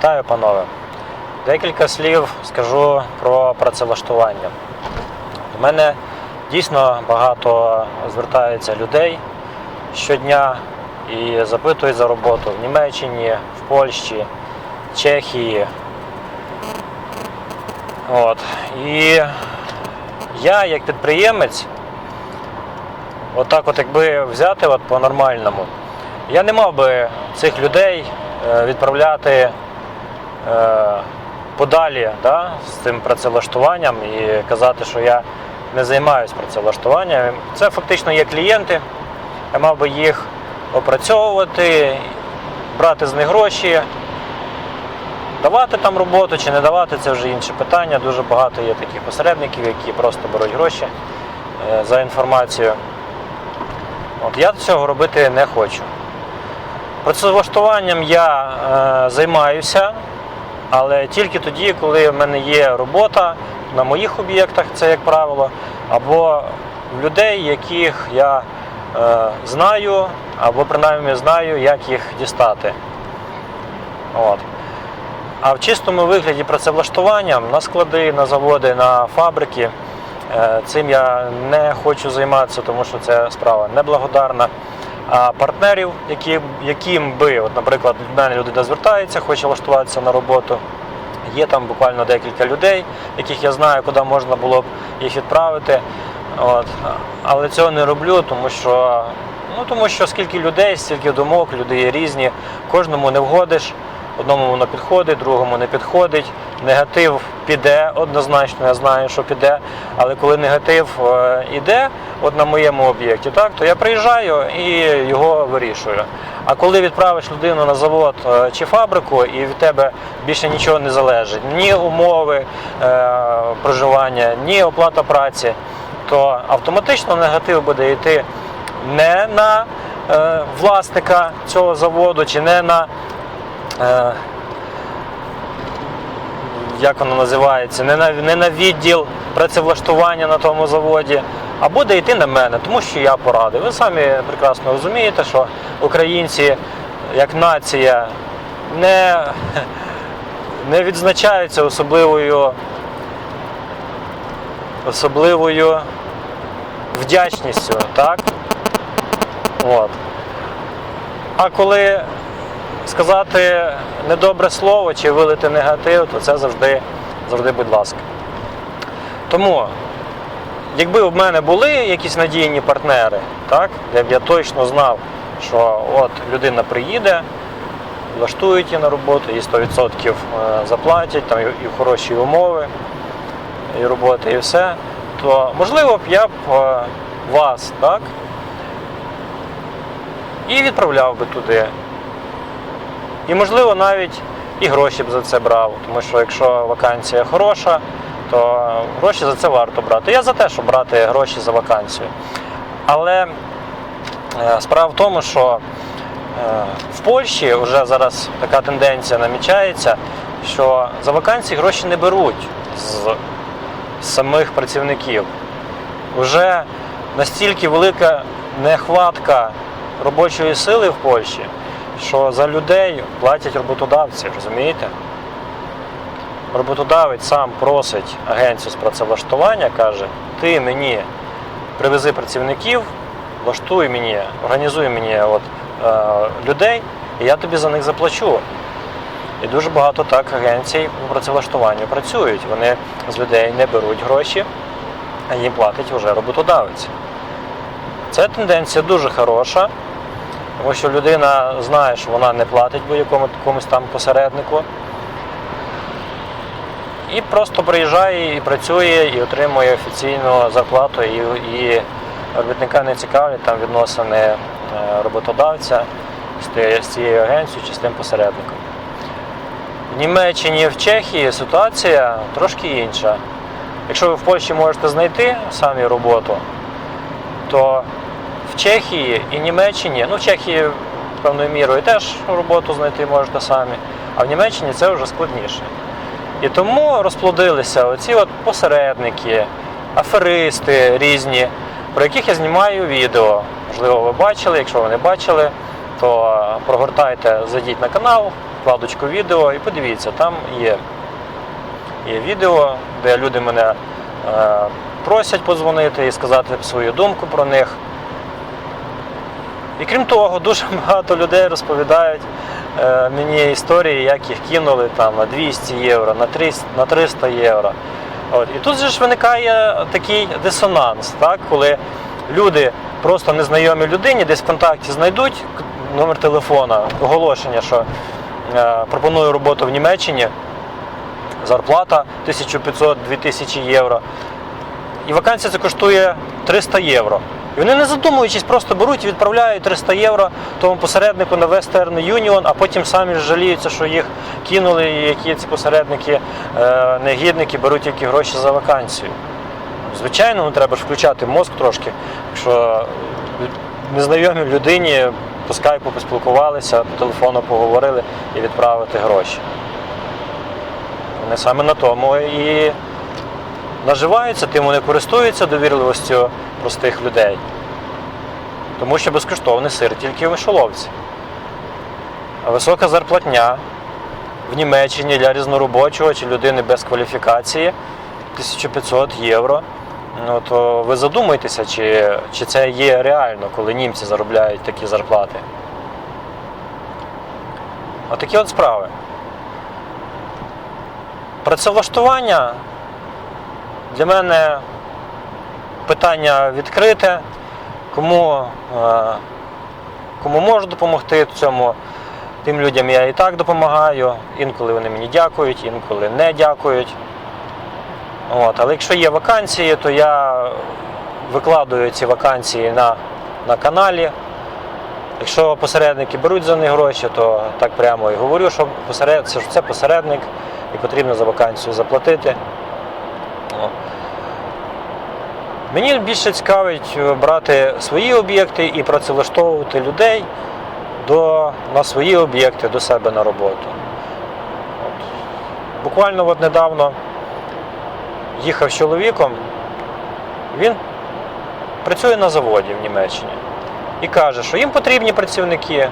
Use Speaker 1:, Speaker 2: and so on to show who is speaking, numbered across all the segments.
Speaker 1: Вітаю, панове. Декілька слів скажу про працевлаштування. До мене дійсно багато звертається людей щодня і запитують за роботу в Німеччині, в Польщі, Чехії. От. І я, як підприємець, отак, от якби взяти от по-нормальному, я не мав би цих людей е, відправляти подалі да, з цим працевлаштуванням і казати, що я не займаюся працевлаштуванням. Це фактично є клієнти. Я мав би їх опрацьовувати, брати з них гроші, давати там роботу чи не давати, це вже інше питання. Дуже багато є таких посередників, які просто беруть гроші е, за інформацію. От я цього робити не хочу. Працевлаштуванням я е, займаюся, але тільки тоді, коли в мене є робота на моїх об'єктах, це як правило, або в людей, яких я е, знаю, або принаймні знаю, як їх дістати. От. А в чистому вигляді працевлаштуванням на склади, на заводи, на фабрики. е, Цим я не хочу займатися, тому що це справа неблагодарна. Партнерів, які, яким би, от, наприклад, мене людина звертається, хоче влаштуватися на роботу. Є там буквально декілька людей, яких я знаю, куди можна було б їх відправити. От. Але цього не роблю, тому що, ну, тому що скільки людей, стільки думок, люди є різні, кожному не вгодиш. Одному воно підходить, другому не підходить. Негатив піде однозначно, я знаю, що піде. Але коли негатив е, іде, от на моєму об'єкті, так, то я приїжджаю і його вирішую. А коли відправиш людину на завод е, чи фабрику, і від тебе більше нічого не залежить, ні умови е, проживання, ні оплата праці, то автоматично негатив буде йти не на власника цього заводу, чи не на е, як воно називається, не на, не на відділ працевлаштування на тому заводі, а буде йти на мене, тому що я порадив. Ви самі прекрасно розумієте, що українці як нація не, не відзначаються особливою, особливою вдячністю, так? От. А коли сказати недобре слово чи вилити негатив, то це завжди, завжди будь ласка. Тому, якби в мене були якісь надійні партнери, так, де б я точно знав, що от людина приїде, влаштують її на роботу, їй 100% е, заплатять, там і хороші умови, і роботи, і все, то можливо б я б е, вас, так, і відправляв би туди. І, можливо, навіть і гроші б за це брав, тому що якщо вакансія хороша, то гроші за це варто брати. Я за те, щоб брати гроші за вакансію. Але е, справа в тому, що е, в Польщі вже зараз така тенденція намічається, що за вакансії гроші не беруть з самих працівників. Вже настільки велика нехватка робочої сили в Польщі, що за людей платять роботодавці, розумієте? Роботодавець сам просить агенцію з працевлаштування, каже, ти мені привези працівників, влаштуй мені, організуй мені от, е, людей, і я тобі за них заплачу. І дуже багато так агенцій по працевлаштуванню працюють. Вони з людей не беруть гроші, а їм платить вже роботодавець. Ця тенденція дуже хороша, тому що людина знає, що вона не платить будь-якому комусь там посереднику. І просто приїжджає і працює, і отримує офіційну зарплату, і, і робітника не цікавлять там відносини е, роботодавця з цією агенцією чи з тим посередником. В Німеччині, в Чехії ситуація трошки інша. Якщо ви в Польщі можете знайти самі роботу, то Чехії і Німеччині, ну в Чехії певною мірою теж роботу знайти можете самі, а в Німеччині це вже складніше. І тому розплодилися оці от посередники, аферисти різні, про яких я знімаю відео. Можливо, ви бачили, якщо ви не бачили, то прогортайте, зайдіть на канал, вкладочку відео і подивіться, там є, є відео, де люди мене е, просять подзвонити і сказати свою думку про них. І крім того, дуже багато людей розповідають е, мені історії, як їх кинули там, на 200 євро, на 300, на 300 євро. От. І тут же ж виникає такий дисонанс, так? коли люди просто незнайомі людині десь в контакті знайдуть номер телефона, оголошення, що е, пропоную роботу в Німеччині, зарплата 1500-2000 євро. І вакансія це коштує 300 євро. І вони не задумуючись, просто беруть і відправляють 300 євро тому посереднику на Western Union, а потім самі ж жаліються, що їх кинули, і які ці посередники, е, негідники беруть які гроші за вакансію. Звичайно, ну, треба ж включати мозк трошки, якщо незнайомій людині по скайпу поспілкувалися, по телефону поговорили і відправити гроші. Вони саме на тому і наживаються, тим вони користуються довірливістю простих людей. Тому що безкоштовний сир тільки в мишоловці. А висока зарплатня в Німеччині для різноробочого чи людини без кваліфікації 1500 євро. Ну, то ви задумайтеся, чи, чи це є реально, коли німці заробляють такі зарплати. Отакі от справи. Працевлаштування для мене питання відкрите. Кому, е, кому можу допомогти в цьому, тим людям я і так допомагаю. Інколи вони мені дякують, інколи не дякують. От, але якщо є вакансії, то я викладую ці вакансії на, на каналі. Якщо посередники беруть за них гроші, то так прямо і говорю, що посеред, що це посередник і потрібно за вакансію заплатити. Мені більше цікавить е, брати свої об'єкти і працевлаштовувати людей до, на свої об'єкти до себе на роботу. От. Буквально от недавно їхав з чоловіком, він працює на заводі в Німеччині і каже, що їм потрібні працівники.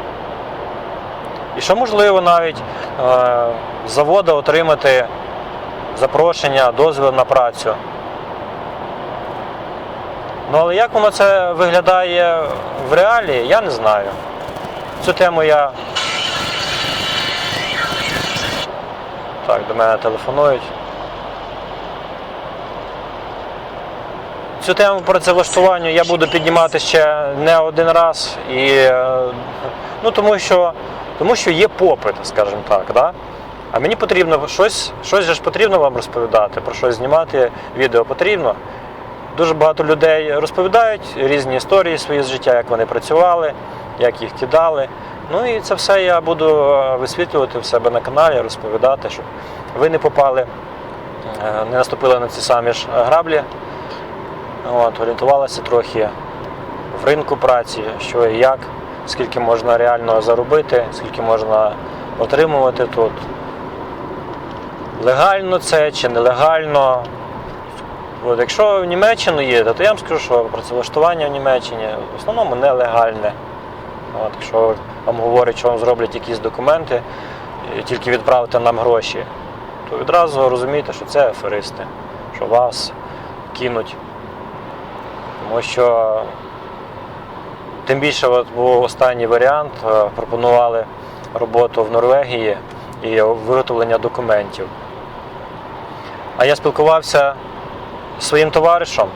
Speaker 1: І що можливо навіть е, з заводу отримати запрошення, дозвіл на працю. Ну але як воно це виглядає в реалії, я не знаю. Цю тему я. Так, до мене телефонують. Цю тему працевлаштування я буду піднімати ще не один раз. І, е, ну, тому, що, тому що є попит, скажімо так. Да? А мені потрібно щось, щось ж потрібно вам розповідати, про щось знімати, відео потрібно. Дуже багато людей розповідають різні історії свої з життя, як вони працювали, як їх кидали. Ну і це все я буду е, висвітлювати в себе на каналі, розповідати, щоб ви не попали, е, не наступили на ці самі ж граблі. От, орієнтувалися трохи в ринку праці, що і як, скільки можна реально заробити, скільки можна отримувати тут. Легально це чи нелегально. От, якщо в Німеччину їдете, то я вам скажу, що працевлаштування в Німеччині в основному нелегальне. От, якщо вам говорять, що вам зроблять якісь документи, тільки відправити нам гроші, то відразу розумієте, що це аферисти, що вас кинуть. Тому що тим більше от був останній варіант, е, пропонували роботу в Норвегії і виготовлення документів. А я спілкувався зі своїм товаришем,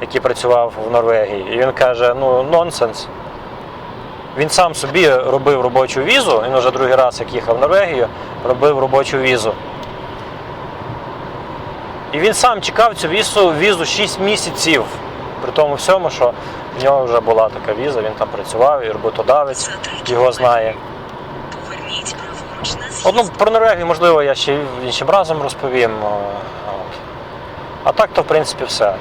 Speaker 1: який працював в Норвегії, і він каже: ну нонсенс. Він сам собі робив робочу візу, він вже другий раз, як їхав в Норвегію, робив робочу візу. І він сам чекав цю візу, візу 6 місяців. При тому всьому, що в нього вже була така віза, він там працював, і роботодавець його знає. Одну про Норвегію, можливо, я ще іншим разом розповім. А так то, в принципі, все.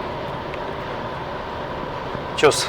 Speaker 1: Чус.